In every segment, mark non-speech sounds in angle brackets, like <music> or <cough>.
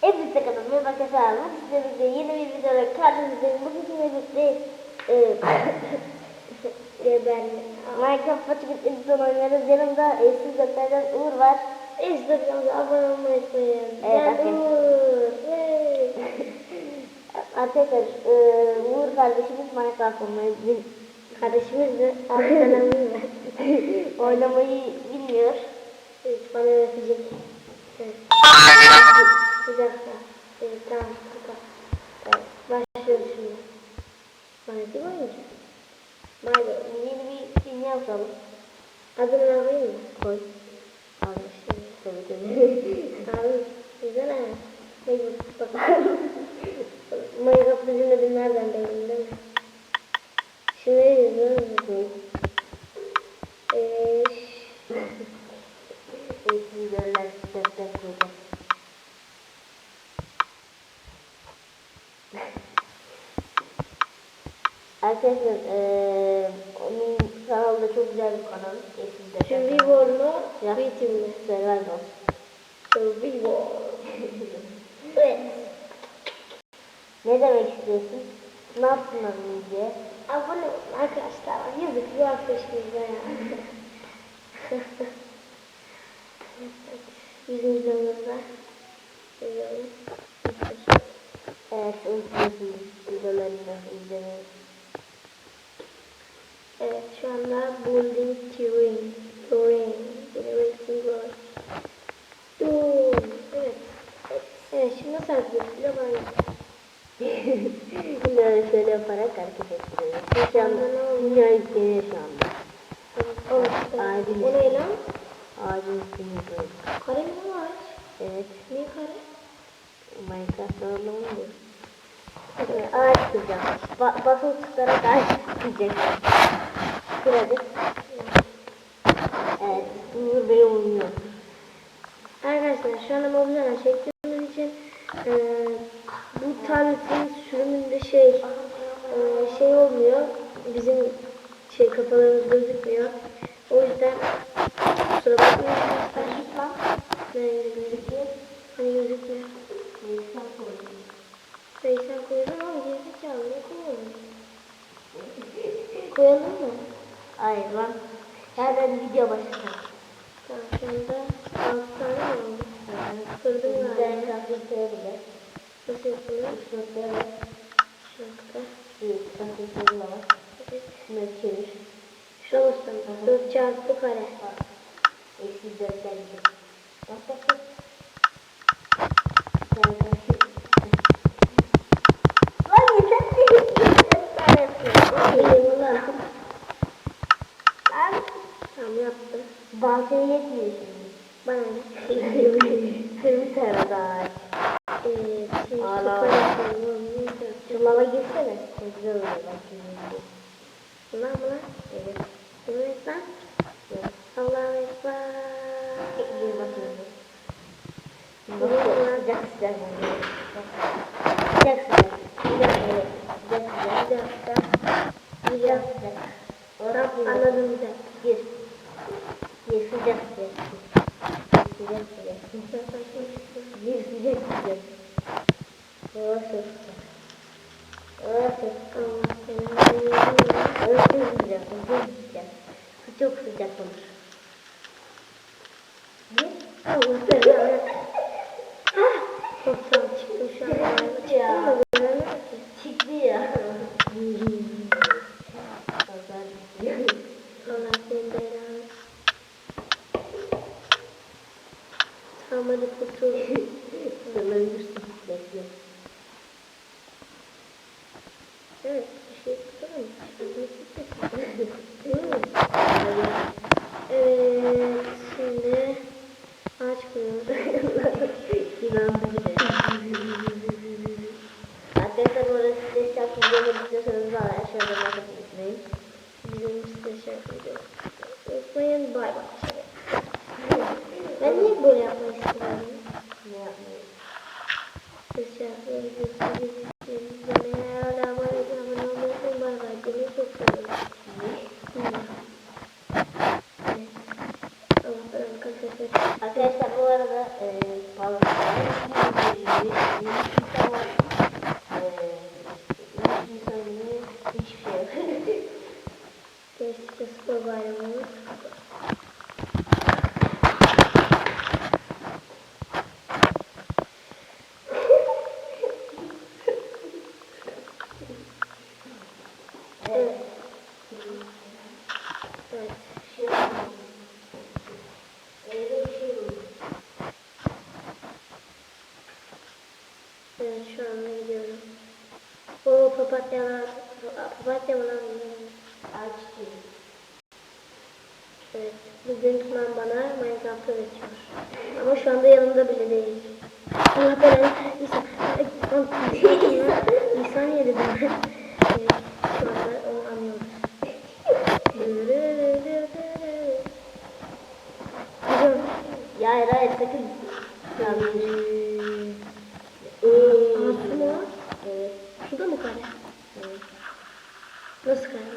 Hepinize kanalıma arkadaşlar. Bugün sizlerle yeni bir videoda karşınızdayım. Bugün sizlerle birlikte <laughs> e, ben Minecraft Fatih Edison oynuyoruz. Yanımda eşsiz doktordan Uğur var. Doktorumuza abone olmayı unutmayın. Evet, ben Uğur. <laughs> Arkadaşlar e, Uğur kardeşimiz Minecraft oynamayı bil Kardeşimiz de arkadaşlarımız <laughs> var. Oynamayı bilmiyor. Evet, bana öğretecek. Evet. Bir dakika. Evet, tamam. Evet, başlıyoruz şimdi. Manyetik oyuncu. Mayda, yeni bir film yapalım. Adını koyayım mı? Koy. Abi şimdi tabii. Abi, <laughs> güzel ha. Hadi bakalım. Minecraft bizim de nereden belli değil mi? Şimdi ne yazıyoruz? Eee... Eğitimlerler kitaplar koyacağız. Arkadaşlar eee onun kanalda çok güzel bir kanal. Eğitimde. Survivor mu? Ya. Bitim mi? Survival. Survivor. evet. Ne demek istiyorsun? Ne yaptın az önce? Abone olun arkadaşlar. Yazık bu arkadaşımıza ya. <laughs> Bizim videomuzda. Evet, unutmuyorsunuz videolarını izlemeyi. Evet şu anda Building Terrain. Terrain. Generating World. Dur. Evet. Evet şimdi nasıl? Bir de bana. <laughs> Bunları şöyle yaparak hareket ettiriyoruz. Şu anda dünya yükleniyor şu anda. Evet. Ağacın O ne lan? Ağacın üstünde böyle. Kare mi bu ağaç? Evet, Niye kare? Minecraft bu. Şimdi ağaç kıracağım. Ba basılı tutarak ağaç kıracaksın. Kıracak. Evet, Uğur beni uyuyor. Arkadaşlar şu anda mobilyadan çektiğimiz için e, bu tabletin sürümünde şey e, şey olmuyor. Bizim şey kafalarımız gözükmüyor. O yüzden kusura bakmayın. Nerede gözüküyor? Hani gözükmüyor. Neyse koydum ama gerizekalı ne koyalım? Koyalım mı? Hayır lan. Hemen video başlasın. Tamam şu anda 6 tane mi oldu? Kırdım Güzel galiba. grafikleri bile. Nasıl. Şu nokta. Bir grafikleri var. Evet. Şunları çevir. Şu olsun. 4 çarpı kare. Eksi dörtler gibi. Bak bak bak. Gel gel. Lan yeter değil. Ben yapıyorum. İyiyim lan. Lan. Tamam yaptım. Baltaya yetmiyor şimdi. Bana ne? Kırmızı taradı ağaç. Evet. Şimdi Ala. kafa yapıyorum. Ne yapacağım? Çok güzel oluyor bak şimdi. Mı lan? Evet. Bunu et lan. Evet. Allah'a ekber. Gir bakayım. Bu Bak, ne lan? Sıcak sıcak. Sıcak sıcak. Sıcak evet. Sıcak sıcak. Sıcak sıcak. Tamam anladım bir dakika. Gir. Gir sıcak sıcak. Sıcak sıcak. Gir sıcak sıcak. Sıcak. Orası sıcak. Allah seni. Orası sıcak. Orası sıcak. Su çok sıcak olur. Ne? Allah seni. Çok sağ çıktım şu an. Ya. Çıktım da göremedim ki. Çıktı ya. Pazar gidiyor. Allah senin belanı. Tamam hadi kurtul. Sırlanırsın. Bekle. Evet, bir şey tutalım. Hmm. Evet, şimdi ağaç kuruyoruz. İnandı Arkadaşlar bu arada size şarkı videomu istiyorsanız bana aşağıda bakıp unutmayın. Bizim şarkı ediyoruz. Unutmayın, bay bay. Ben niye böyle yapmak istiyorum? fala Yeah. <laughs> Bugün Tuna bana Minecraft öğretiyor. Ama şu anda yanımda bile değil. Allah belanı. İsa niye dedim ben? <laughs> Evet. Şu anda onu anlıyoruz. Hocam. Ya hayır hayır sakın. Yanlış. Aa, su mu var? Evet. Suda mı kare? evet. Nasıl kare?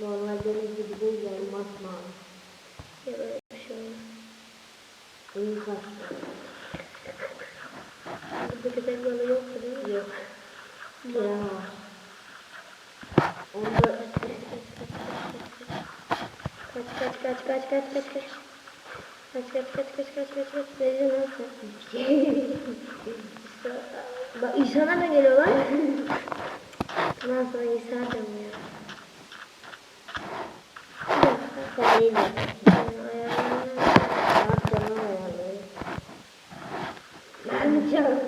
Normal deniz gibi değil yani masmavi. Ya böyle bir şey olmaz. İyi kastı. Burada köpek balığı yoktu değil mi? Yok. Var. Onda Kaç kaç kaç kaç kaç kaç kaç. Kaç kaç kaç kaç kaç kaç kaç. Ne diyorsun lan sen? Bak İsa nereden geliyor lan? Ondan sonra İsa diyorum ya. kaleyle. Yani ayarlarına- Ne yapacağım ayarları. Ben canım.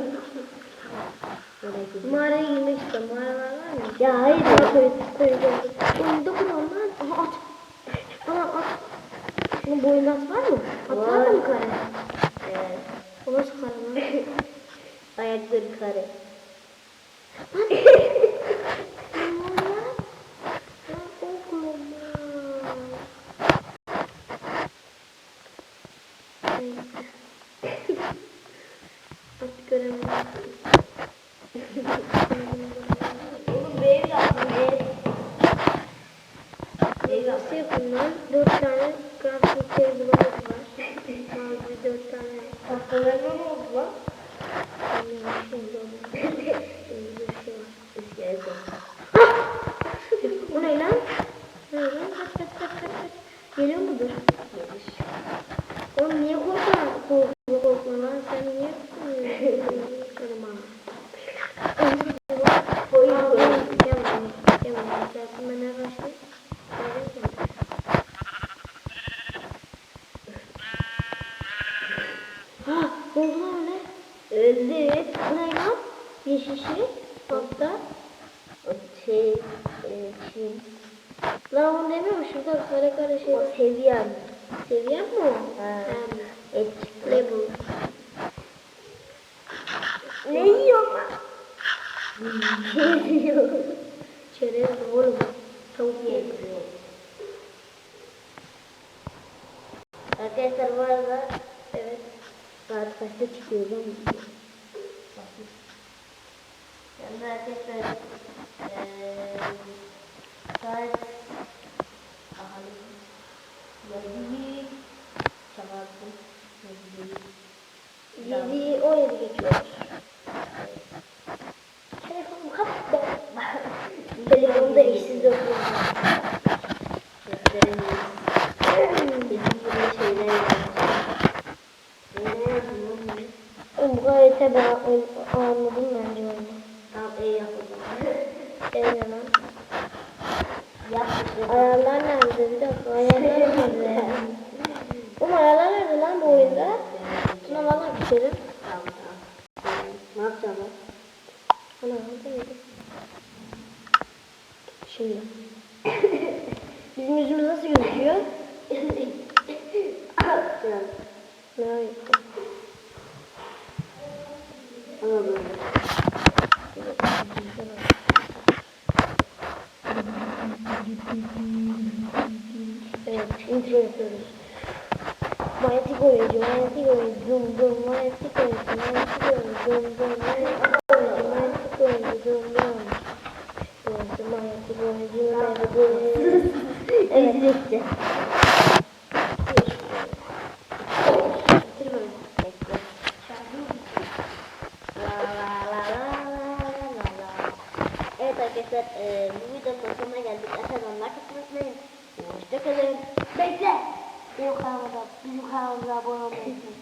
Böyle gibi. Mağaraya girmek istiyorum. Mağaralar var mı? Ya hayır ya. koy, koyacağım. Oğlum dokunma lan. Aha at. Bana at. Bunun boyundan var mı? Atlar da mı kare? Evet. O nasıl kare lan? <laughs> Ayakları kare. 4 tane crafting table var. Mavi 4 tane. Tahtalarına ne oldu lan? Şimdi oldu. Şimdi bir şey var. Biz geleceğiz. Bu ne lan? Ne lan? Kaç kaç kaç kaç. Geliyor mudur? Ne lan öyle? Öldü. Bu ne lan? Yeşil şey. Altta. O şey, e, Çin. Lan onu demiyor mu? Şurada kare kare şey O seviyen. Seviye mi o? Ha. Ha. Et çıktı. Level. Ne yiyor? Ne yiyor? Çerez oğlum. Tavuk yiyelim. Arkadaşlar bu arada. Saat kaçta çıkıyoruz ama Yani arkadaşlar eee saat aha yedi çabarsın yedi 7, 17 geçiyor. Harita ben anladım bence onu. Tamam iyi yapalım. Evet. Yaptık. Ayarlar nerede? Bir dakika ayarlar nerede? Oğlum ayarlar nerede lan bu oyunda? Şuna valla geçelim. Tamam tamam. Ne yapacağım lan? Ana orada mıydı? Şimdi. Bizim yüzümüz nasıl gözüküyor? <laughs> Ne yapayım? Evet, intro yapıyoruz. Manyetik oyuncu, manyetik oyuncu, dum dum, manyetik oyuncu, manyetik oyuncu, dum dum, manyetik oyuncu, manyetik oyuncu, dum dum. Oyuncu, manyetik oyuncu, manyetik oyuncu. Evet, Ezilekçe. Arkadaşlar eee bu videonun sonuna geldik. Aşağıdan like atmayı unutmayın. Hoşçakalın. Bekle. Benim kanalıma, bizim kanalımıza abone olmayı unutmayın.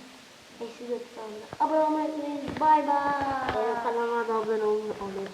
Eşsiz kanalına. Abone olmayı unutmayın. Bay bay. Benim kanalıma da abone olun. olun.